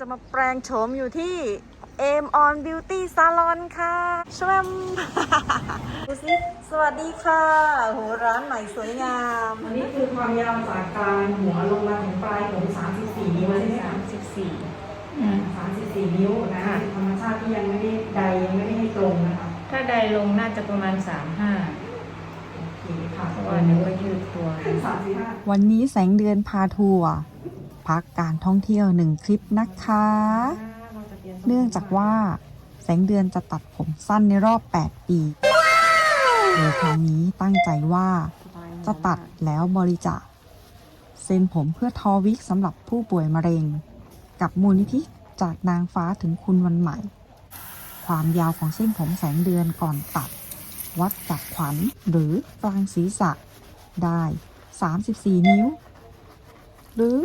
จะมาแปลงโฉมอยู่ที่ Aim on Beauty Salon ค่ะชวมดูสิสวัสดีค่ะโหร้านใหม่สวยงาม อันนี้คือความยาวจากกลางหัวลงมาถึงปลายผม34 นิ้วใช่ไหมคะ14 34 นิ้วนะธรรมชาติที่ยังไม่ได้ใดยังไม่ได้ให้ตรงนะคะ ถ้าใดลงน่าจะประมาณสามห้าโอเคค่ะเพราะว่านึกว่ายืดตัว35วันนี้แสงเดือนพาทัวร์ พักการท่องเที่ยวหนึ่งคลิปนะคะ เนื่องจากว่าแสงเดือนจะตัดผมสั้นในรอบ 8 ปีโดยครั้งนี้ตั้งใจว่าจะตัดแล้วบริจาคเส้นผมเพื่อทอวิกสำหรับผู้ป่วยมะเร็ง กับมูลนิธิจากนางฟ้าถึงคุณวันใหม่ ความยาวของเส้นผมแสงเดือนก่อนตัด วัดจากขวัญหรือกลางศีรษะได้ 34 นิ้ว หรือ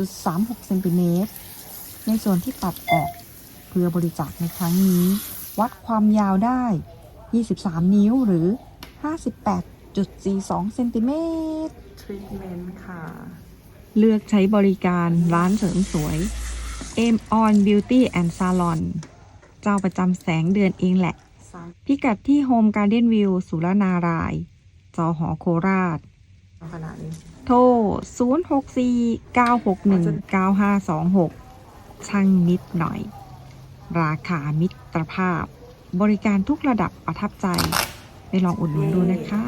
86.36เซนติเมตร ในส่วนที่ตัดออกเพื่อบริจาคในครั้งนี้ วัดความยาวได้ 23 นิ้วหรือ 58.42เซนติเมตรทรีทเมนต์ค่ะ เลือกใช้บริการร้านเสริมสวย Aim on Beauty and Salon เจ้าประจำแสงเดือนเองแหละ พิกัดที่ Home Garden View สุรนารายณ์จอหอโคราช ขนาดนี้ โทร 0649619526 ช่างนิดหน่อย ราคามิตรภาพ บริการทุกระดับประทับใจ ไปลองอุดหนุนดูนะคะ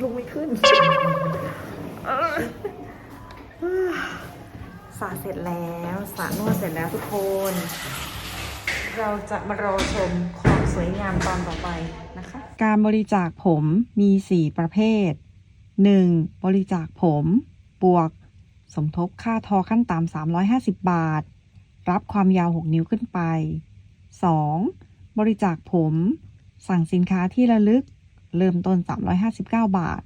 ลุกไม่ขึ้นสาเสร็จแล้วสานวดเสร็จแล้วทุกคน เราจะมารอชมความสวยงามตอนต่อไปนะคะ การบริจาคผมมี 4 ประเภท 1. บริจาคผม บวก สมทบค่าทอขั้นต่ำ350 บาท รับความยาว 6 นิ้วขึ้นไป 2. บริจาคผม สั่งสินค้าที่ระลึก เริ่มต้น 359 บาท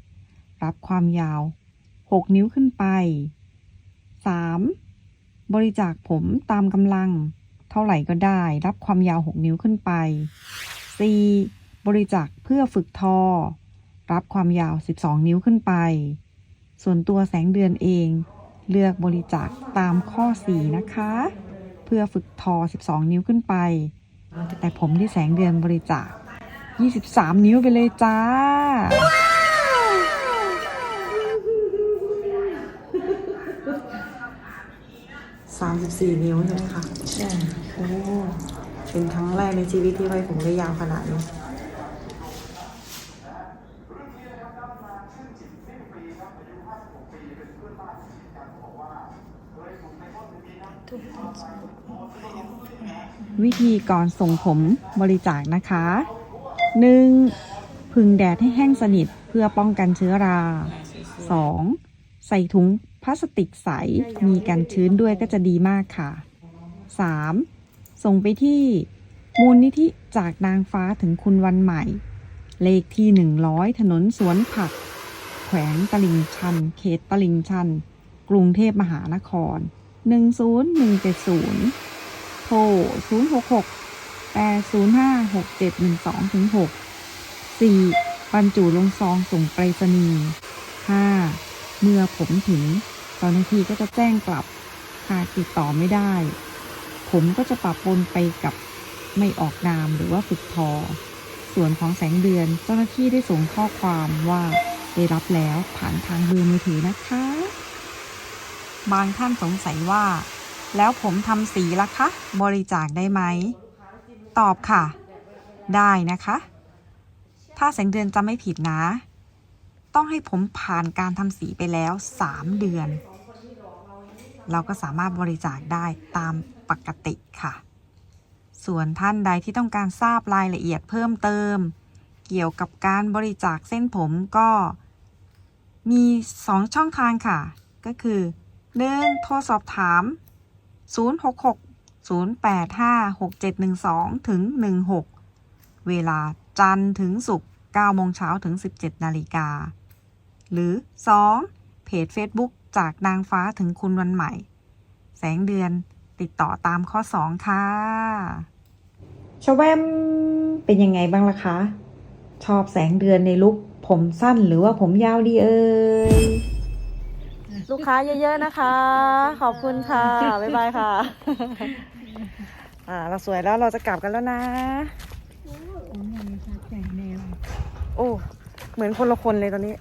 รับความยาว 6 นิ้วขึ้นไป 3. บริจาคผมตามกำลัง เท่าไหร่ก็ได้ รับความยาว 6 นิ้วขึ้นไป 4. บริจาคเพื่อฝึกทอ รับความยาว 12 นิ้วขึ้นไป ส่วนตัวแสงเดือนเอง เลือกบริจาคตามข้อ 4 นะคะ เพื่อฝึกทอ 12 นิ้วขึ้นไป แต่ผมที่แสงเดือนบริจาค 23 นิ้วไปเลยจ้า 34 นิ้วใช่ไหมคะ ใช่ โอ้ เป็นครั้งแรกในชีวิตที่ไว้ผมได้ยาวขนาดนี้ วิธีก่อนส่งผมบริจาคนะคะ 1. พึ่งแดดให้แห้งสนิทเพื่อป้องกันเชื้อรา 2. ใส่ถุงพลาสติกใสมีกันชื้นด้วยก็จะดีมากค่ะ 3. ส่งไปที่มูลนิธิจากนางฟ้าถึงคุณวันใหม่ เลขที่ 100 ถนนสวนผัก วงตลิ่งชัน เขตตลิ่งชัน กรุงเทพมหานคร 10170 โทร 066 805 6712ถึง6 4. บรรจุลงซองส่งไปรษณีย์ 5. เมื่อผมถึงเจ้าหน้าที่ก็จะแจ้งกลับ หากติดต่อไม่ได้ ผมก็จะปรับปนไปกับไม่ออกนามหรือว่าฝึกทอ ส่วนของแสงเดือนเจ้าหน้าที่ได้ส่งข้อความว่า ได้รับแล้วผ่านทางเบอร์มือถือนะคะ บางท่านสงสัยว่า แล้วผมทำสีละคะ บริจาคได้ไหม ตอบค่ะ ได้นะคะ ถ้าแสงเดือนจำไม่ผิดนะ ต้องให้ผมผ่านการทำสีไปแล้ว 3 เดือน เราก็สามารถบริจาคได้ตามปกติค่ะ ส่วนท่านใดที่ต้องการทราบรายละเอียดเพิ่มเติม เกี่ยวกับการบริจาคเส้นผมก็มี 2 ช่องทางค่ะ ก็คือ 1. โทรสอบถาม 066 085 6712 ถึง 16 เวลาจันทร์ถึงศุกร์9โมงเช้าถึง 17 นาฬิกา หรือ 2. เพจ Facebook จากนางฟ้าถึงคุณวันใหม่ แสงเดือนติดต่อตามข้อ 2 ค่ะชวมเป็นยังไงบ้างล่ะคะ ชอบแสงเดือนในลุคผมสั้นหรือว่าผมยาวดีเอ่ยลูกค้าเยอะๆนะคะ ขอบคุณค่ะ บ๊ายบายค่ะ อ่า เราสวยแล้วเราจะกลับกันแล้วนะแต่งแนวโอ้ เหมือนคนละคนเลยตอนนี้